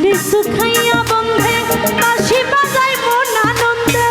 মিষ্টি সুখাইয়া বন্ধে বাঁশি বাজাই মন আনন্দে।